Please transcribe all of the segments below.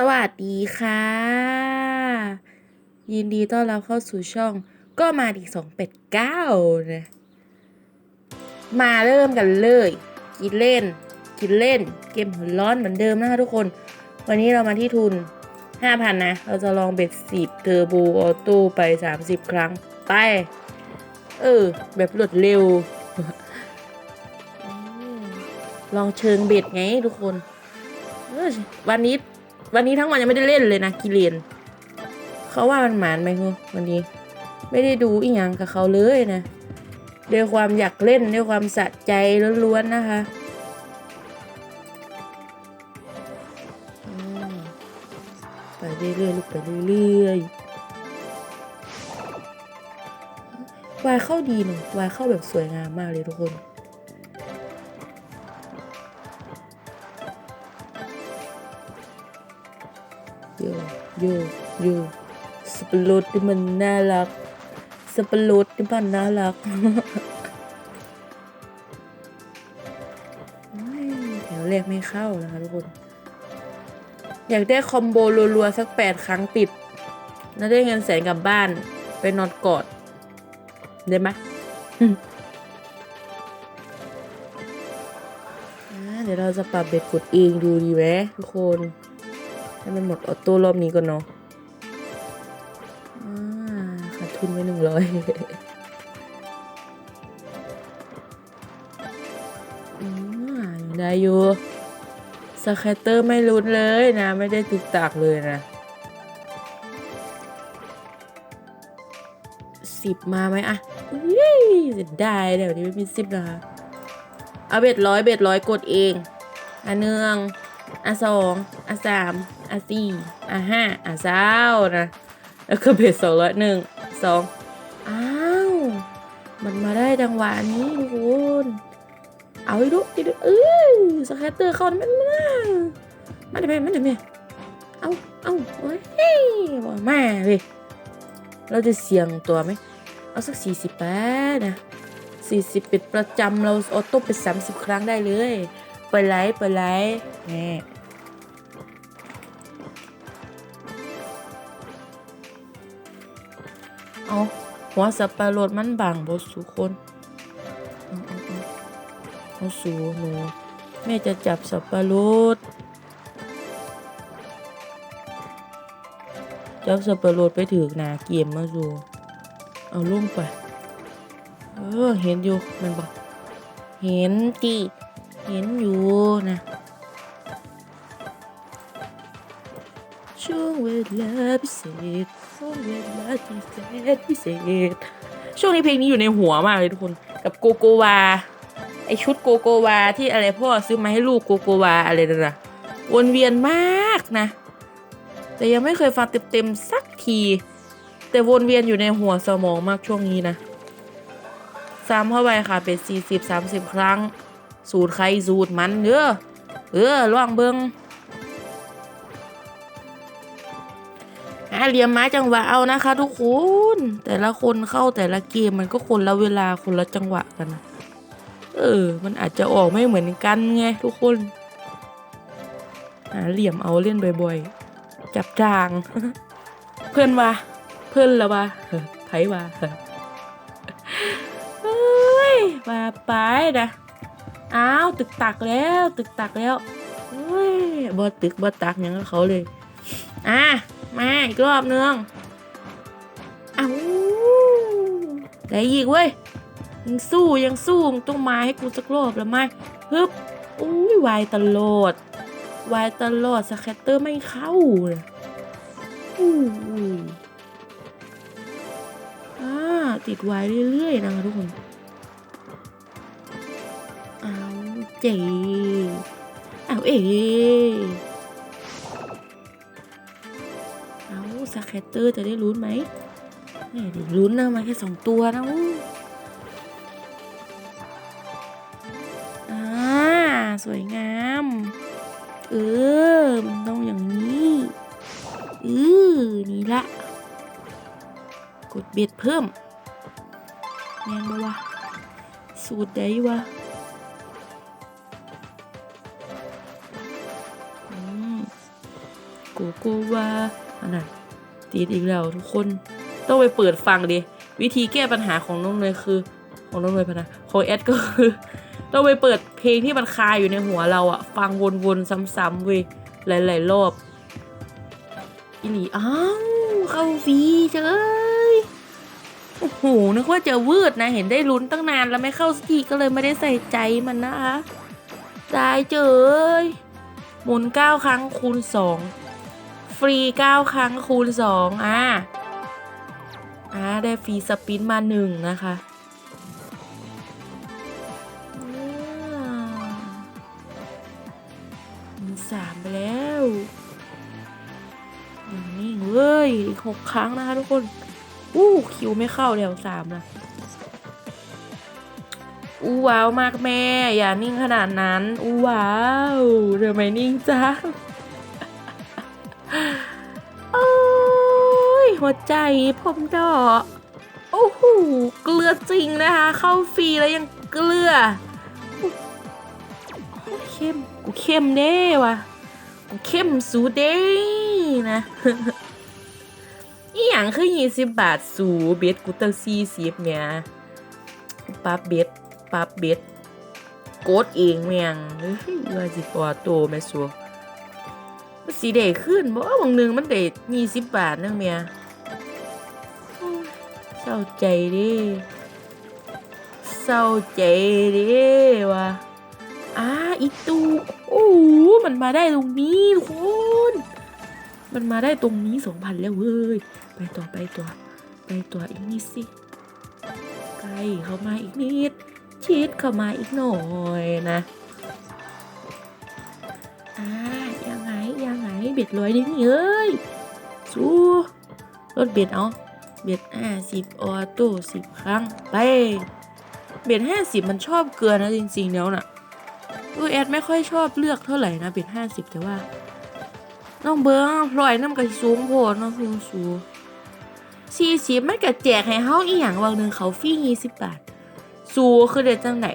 สวัสดีค่ะ ยินดีต้อนรับเข้าสู่ช่องก็มาดีสองเป็ดเก้านะมาเริ่มกันเลย กินเล่น กินเล่น เกมหัวร้อนเหมือนเดิมนะคะทุกคน วันนี้เรามาที่ทุน 5,000 นะ เราจะลองเบ็ดสิบเทอร์โบออโต้ไป 30 ครั้ง ไป เออ แบบรวดเร็ว ลองเชิงเบ็ดไงทุกคนวันนี้ วันนี้ทั้งวันยังไม่ได้เล่นเลยนะกิเลนเขาว่ามันหมานไหมคุณวันนี้ ไม่ได้ดูอีหยังกับเขาเลยนะด้วยความอยากเล่นด้วยความสะใจล้วนๆนะคะไปเรื่อยๆลูกไปเรื่อยๆวายเข้าดีหนูวายเข้าแบบสวยงามมากเลยทุกคน โยโยสปรูตที่มันน่ารักสปรูตที่มันน่ารักแถวแรกไม่เข้านะคะทุกคน อยากได้คอมโบรัวๆ สักแปดครั้งติดแล้วได้เงินแสนกลับบ้าน ไปนอนกอด ได้ไหมเดี๋ยวเราจะปรับเบ็ดกดเองดูดีไหมทุกคน ให้มันหมดออโต้รอบนี้ก่อนเนาะขาดทุนไปหนึ่งร้อยได้อยู่สแคตเตอร์ไม่ลุ้นเลยนะ ไม่ได้ติดตากเลยนะสิบมาไหมอะอุ้ยเสียดายเดี๋ยวนี้ไม่มีสิบนะคะเอาเบ็ดร้อยเบ็ดร้อยกดเองอันเนือง อะสองอะสามอะสี่อะห้าอะเก้านะ แล้วก็เบ็ดสองร้อยหนึ่งสองอ้าว มันมาได้จังหวะนี้ทุกคนเอาให้ดูดิดูเออสแคตเตอร์เข้ามันมามันได้ไหมมันได้ไหมเอาเอาโอ้ยเฮ้ยบอกมาเลยเราจะเสี่ยงตัวไหมเอาสักสี่สิบแปดนะสี่สิบเป็นประจำเราออโต้ไปสามสิบครั้งได้เลย เปิดไลท์เปิดไลท์แหมเอาหัวสับปะรดมันบางบสุคนเอาเอาเอาเอาสูหนูแม่จะจับสับปะรดจับสับปะรดไปถือหนาเกมมาสูเอาลงไป เออ เห็นอยู่มันบอก เห็นจี เห็นอยู่นะ ช่วงเวลาพิเศษช่วงเวลาพิเศษพิเศษ ช่วงนี้เพลงนี้อยู่ในหัวมากเลยทุกคน กับโกโกวา ไอชุดโกโกวาที่อะไรพ่อซื้อมาให้ลูกโกโกวาอะไรนั่นนะวนเวียนมากนะ แต่ยังไม่เคยฟังเต็มๆสักที แต่วนเวียนอยู่ในหัวสมองมากช่วงนี้นะซ้ำเข้าไปค่ะเป็นสี่สิบสามสิบครั้ง สูตรใครสูตรมันเด้อเออล่องเบิงหาเหลี่ยมไม้จังหวะเอานะคะ ทุกคน แต่ละคนเข้าแต่ละเกมมันก็คนละเวลาคนละจังหวะกันนะเออ มันอาจจะออกไม่เหมือนกันไงทุกคนหาเหลี่ยมเอาเล่นบ่อยๆ จับจาง เพื่อนว่าเพื่อนละว่าไผว่าเฮ้ยว่าไปนะ อ้าวตึกตักแล้ว ตึกตักแล้วเฮ้ยบ่ตึกบ่ตักอย่างกับเขาเลยอะมาอีกรอบนึงอ้าวได้อีกเว้ยยังสู้ยังสู้มึงต้องมาให้กูสักรอบแล้วไหมฮึบอุ้ยวายตลอดวายตลอดสแคตเตอร์ไม่เข้าเลยอู้อ่าติดวายเรื่อยๆนะคะทุกคน เจเอาเอ๋เอาสแคตเตอร์จะได้ลุ้นไหมนี่ดิลุ้นนะมาแค่สองตัวนะอู้อ่าสวยงาม เออ มันต้องอย่างนี้เออนี่ละ กดเบ็ดเพิ่มแมนบวะสูตรใดวะ โกโกวาอันนั้นติดอีกแล้วทุกคนต้องไปเปิดฟังดิวิธีแก้ปัญหาของน้องเนยคือ ของน้องเนยพนะของแอดก็คือต้องไปเปิดเพลงที่มันคาอยู่ในหัวเราอะฟังวนๆซ้ำๆเว้ยหลายๆรอบอีหลีอ้าวเข้าฟรีเฉยโอ้โหนึกว่าจะวืดนะเห็นได้ลุ้นตั้งนานแล้วไม่เข้าสักทีก็เลยไม่ได้ใส่ใจมันนะคะได้เจยหมุนเก้าครั้งคูณสอง ฟรีเก้าครั้งคูณสองอะอ่า ได้ฟรีสปินมาหนึ่งนะคะมีสามไปแล้วอย่างนี้เว้ยอีกหกครั้งนะคะทุกคน อู้คิวไม่เข้าเดี๋ยวสามนะอู้ว้าวมากแม่ อย่านิ่งขนาดนั้น อู้ว้าวเดี๋ยวไม่นิ่งจ้า หัวใจผมดอกโอ้โหเกลือจริงนะคะ เข้าฟรีแล้วยังเกลือเข้มกูเข้มเด้ว่ะกูเข้มสูเด้นะอีหยังคือยี่สิบบาทสูเบ็ดกูเตั้งสี่สิบเนี่ยปรับเบ็ดปรับเบ็ดกดเองเมียงเฮ้ยว่าสิปอโตแม่สัวมันสีเดขึ้นบ่บางหนึงมันเดยี่สิบบาทนึงเมีย ศร้าใจดิเศร้าใจดิว่ะอ่าอีตูโอ้มันมาได้ตรงนี้ทุกคนมันมาได้ตรงนี้สองพันแล้วเว้ยไปต่อไปต่อไปต่ออีกนิดสิใกล้เข้ามาอีกนิด ชิดเข้ามาอีกหน่อยนะอ่ายังไงยังไงเบ็ดร้อยด้นี่เอ้ยสู้รถเบ็ดเอา เบ็ดห้าสิบออโต้สิบครั้ง ไป เบ็ดห้าสิบมันชอบเกลือนะจริงๆแล้วน่ะเออแอดไม่ค่อยชอบเลือกเท่าไหร่นะเบ็ดห้าสิบแต่ว่าน้องเบิ้งพลอยน้ำกระสูงโพดน้องพิงสูสี่สิบมันกะแจกให้เฮาอีหยังวังหนึ่งเขาฟรียี่สิบบาท สูคือเด็ดจังไหน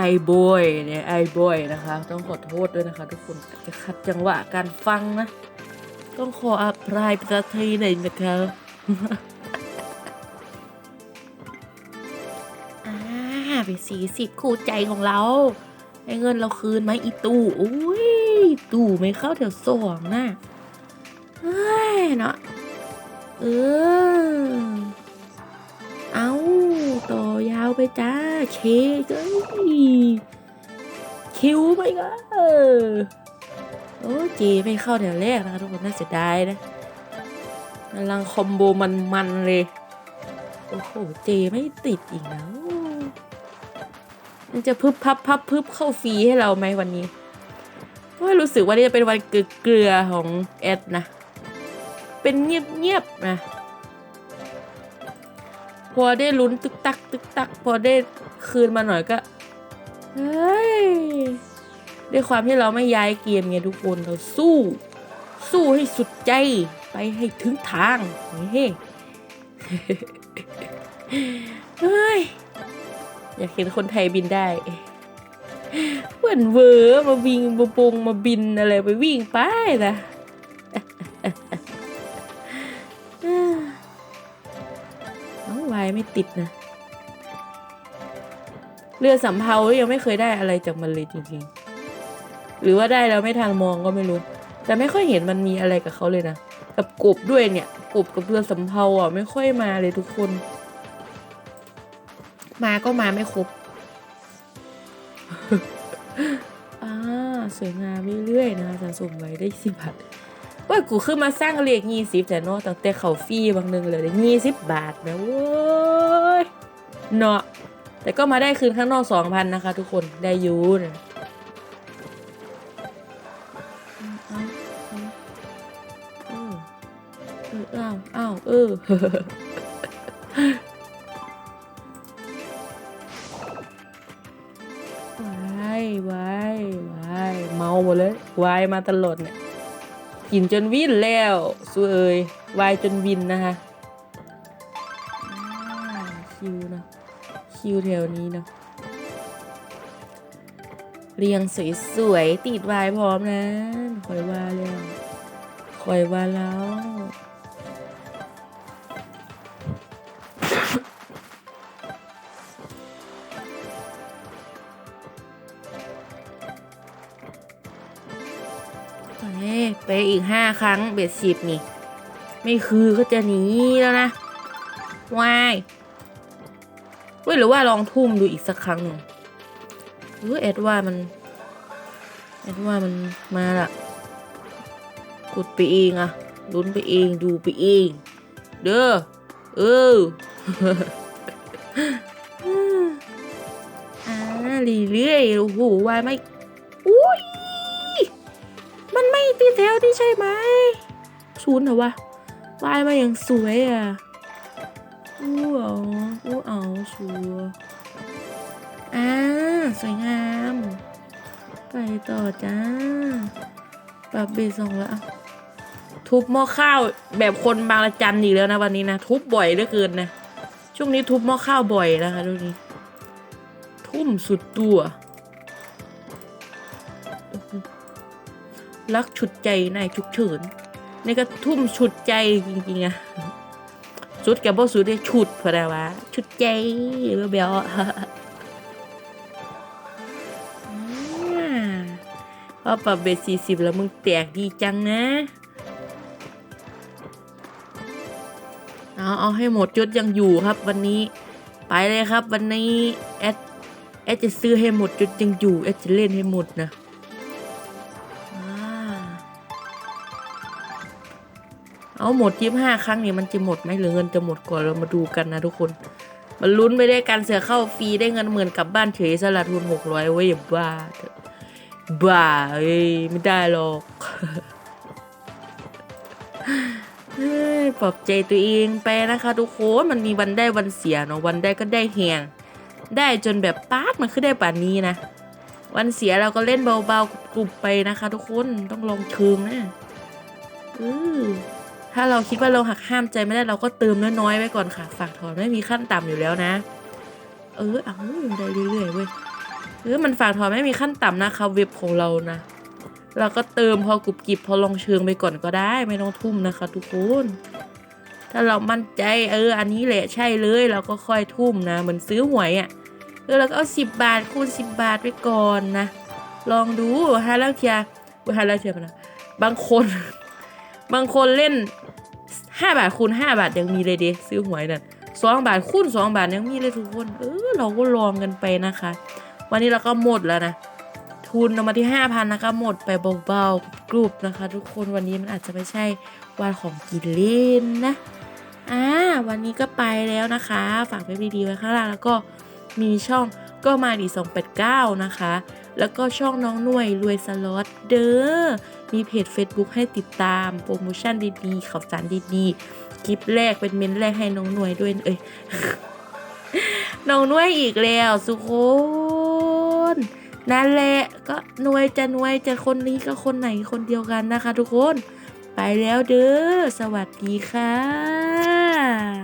ไอบอยเนี่ยไอบอยนะคะ ต้องขอโทษด้วยนะคะ ทุกคนจะขัดจังหวะการฟังนะ ต้องขออภัยประเทศหน่อยนะคะอ่าไปสี่สิบคู่ใจของเราให้เงินเราคืนไหมอีตู่อุ้ยตู่ไม่เข้าแถวสองนะเฮ้ยเนาะเออ อยาวไปจ้า เคเอ้ยคิวไปก็โอ้เจไม่เข้าแถวแรกนะคะทุกคนน่าเสียดายนะกำลังคอมโบมันๆเลย โอ้โห เจไม่ติดอีกแล้ว มันจะพึบพับพับพึบเข้าฟรีให้เราไหมวันนี้เพราะว่ารู้สึกว่านี่จะเป็นวันเกลือของแอดนะ เป็นเงียบๆนะ พอได้ลุ้นตึกตักตึกตัก พอได้คืนมาหน่อยก็ เฮ้ย ด้วยความที่เราไม่ย้ายเกมไงทุกคนเราสู้ สู้ให้สุดใจไปให้ถึงทางเฮ้เฮ้ย อยากเห็นคนไทยบินได้เหมือนเวอร์มาวิ่งมาปงมาบินอะไรไปวิ่งไปนะ น้องวายไม่ติดนะ เรือสำเภายังไม่เคยได้อะไรจากมันเลยจริงๆ หรือว่าได้แล้วไม่ทันมองก็ไม่รู้ แต่ไม่ค่อยเห็นมันมีอะไรกับเขาเลยนะ กับกบด้วยเนี่ย กบกับเรือสำเภาอะไม่ค่อยมาเลยทุกคน มาก็มาไม่ครบอ่าสวยงามเรื่อยๆนะคะสะสมไว้ได้สิบบาท ว่ากูขึ้นมาสร้างเลขยี่สิบแต่เนาะตั้งแต่เขาฟรีบางนึงเลยยี่สิบบาทนะเว้ยเนาะแต่ก็มาได้คืนข้างนอกสองพันนะคะ ทุกคนได้ยูนะอ้าวอ้าวเออวายวายวายเมาหมดเลยวายมาตลอดเนี่ย กินจนวินแล้วสวยเอ๋ยวายจนวินนะคะคิวนะคิวแถวนี้นะเรียงสวยๆติดวายพร้อมนะคอยว่าแล้วคอยว่าแล้ว ไปอีกห้าครั้งเบ็ดสิบนี่ ไม่คือก็จะหนีแล้วนะวายเว้ยหรือว่าลองทุ่มดูอีกสักครั้งหนึ่งเออแอดว่ามันแอดว่ามันมาละกดไปเองอะลุ้นไปเองดูไปเอง เด้อเอออ่าเรื่อยๆโอ้โหวายไม่อุ้ย ตีแถวนี่ใช่ไหมศูนย์เหรอวะวายมาอย่างสวยอะอู้เอาอู้เอาชัวร์อ่าสวยงาม ไปต่อจ้าปรับเบสสองแล้วอะทุบหม้อข้าวแบบคนบางละจันอีกแล้วนะวันนี้นะ ทุบบ่อยเหลือเกินนะ ช่วงนี้ทุบหม้อข้าวบ่อยนะคะดูนี้ ทุ่มสุดตัว รักฉุดใจนายฉุกเฉินนี่ก็ทุ่มฉุดใจจริงๆอะสุดกับบ่สุดได้ฉุดพอดาวะฉุดใจเบลๆอะอ่าพอปรับเบสสี่สิบแล้วมึงแตกดีจังนะเอาเอาให้หมดยศยังอยู่ครับวันนี้ ไปเลยครับวันนี้แอดแอดจะซื้อให้หมดยศยังอยู่แอดจะเล่นให้หมดนะ หมดยี่ห้าครั้งนี่มันจะหมดไหมหรือเงินจะหมดก่อนเรามาดูกันนะทุกคน มันลุ้นไปได้กันเสือเข้าฟรีได้เงินหมื่นกลับบ้านเฉยสละทุนหกร้อยไว้ยบ้าบ้าเอ้ยไม่ได้หรอกปลอบใจตัวเองไปนะคะทุกคนมันมีวันได้วันเสียเนาะวันได้ก็ได้แหงได้จนแบบป๊าดมันขึ้นได้ป่านนี้นะ วันเสียเราก็เล่นเบาๆกรุบๆไปนะคะ ทุกคนต้องลองเชิงนะเออ ถ้าเราคิดว่าเราหักห้ามใจไม่ได้เราก็เติมน้อยๆไว้ก่อนค่ะ ฝากถอนไม่มีขั้นต่ำอยู่แล้วนะ เออเอาได้เรื่อยๆเว้ยเออมันฝากถอนไม่มีขั้นต่ำนะคะเว็บของเรานะเราก็เติมพอกรุบกริบพอลองเชิงไปก่อนก็ได้ไม่ต้องทุ่มนะคะ ทุกคนถ้าเรามั่นใจเออ อันนี้แหละใช่เลยเราก็ค่อยทุ่มนะ เหมือนซื้อหวยอะ่ะเออเราก็เอาสิบบาทคูณสิบบาทไปก่อนนะ ลองดูฮาแล้วเทียฮาแล้วเทียนะบางคน บางคนเล่นห้าบาทคูณห้าบาทยังมีเลยเดซื้อหวยนั่นสองบาทคูณสองบาทยังมีเลยทุกคน เออเราก็ลองกันไปนะคะ วันนี้เราก็หมดแล้วนะทุนมาที่ห้าพันนะคะหมดไปเบาๆกรุบนะคะ ทุกคนวันนี้มันอาจจะไม่ใช่วันของกินเล่นนะอ่าวันนี้ก็ไปแล้วนะคะ ฝากไว้ดีๆไว้ข้างล่างแล้วก็มีช่องก็มาดี289 นะคะ แล้วก็ช่องน้องหน่วยรวยสล็อตเด้อ มีเพจ Facebook ให้ติดตาม โปรโมชั่นดีๆข่าวสารดีๆคลิปแรกเป็นเมนต์แรกให้น้องหน่วยด้วยเอ้ยน้องหน่วยอีกแล้วสุโคนนั่นแหละก็หน่วยจะหน่วยจะคนนี้ก็คนไหนคนเดียวกันนะคะ ทุกคน ไปแล้วเด้อสวัสดีค่ะ